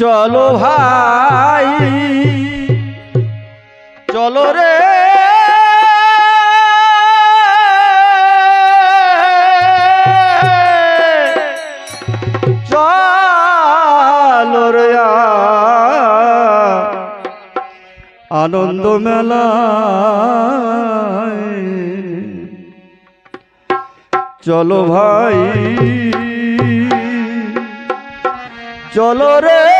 চলো ভাই। চলো রে। আনন্দ মেলা। চলো ভাই। চলো রে।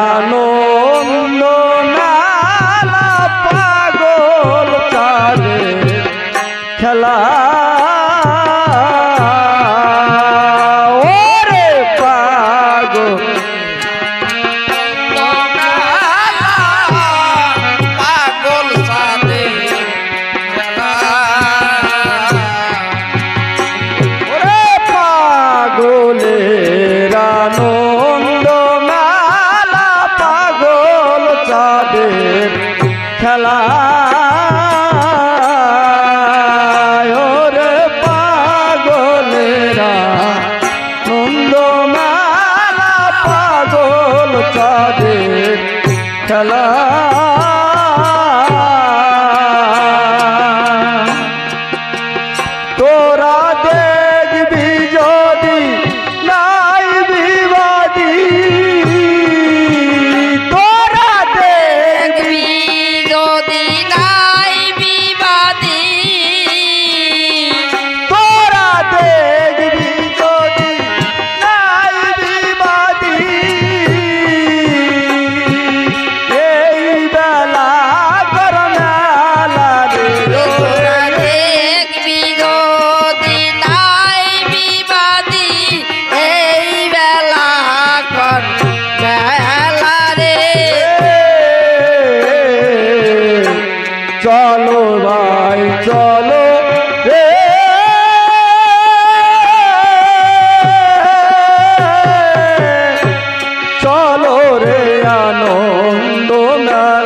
পাগলেরানন্দ রে আনন্দ মেলা।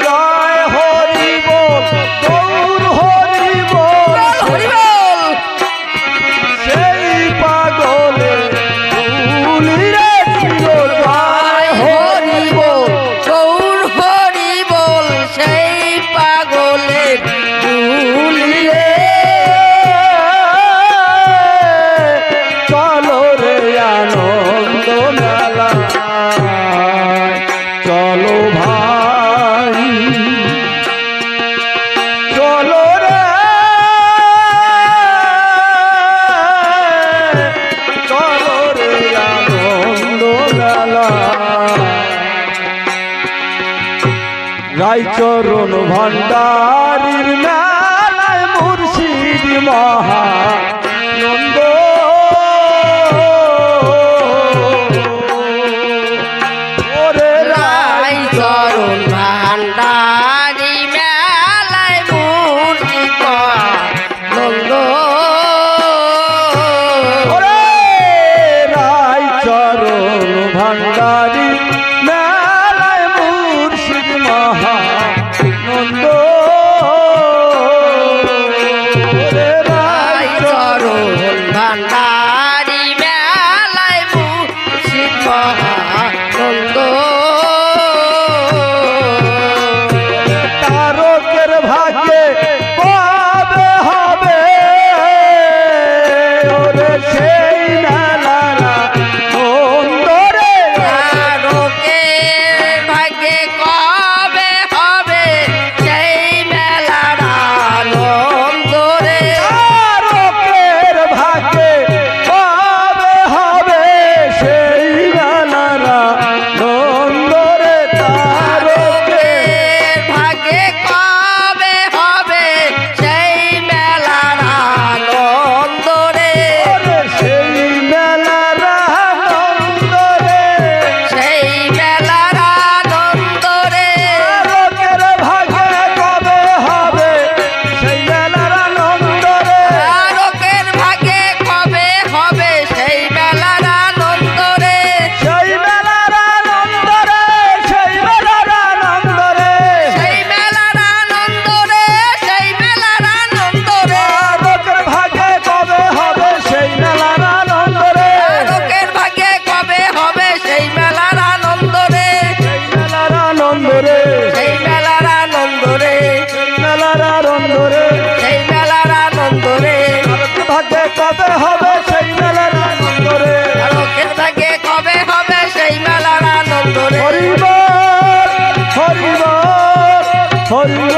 Lord. চরণ ভণ্ডারীর মেলায় মুর্শিদ মহা নন্দ। ওরে রাই চরণ ভান্ডারি মেলায় মুর্শিদ নন্দ। ওরে রাই চরণ 开。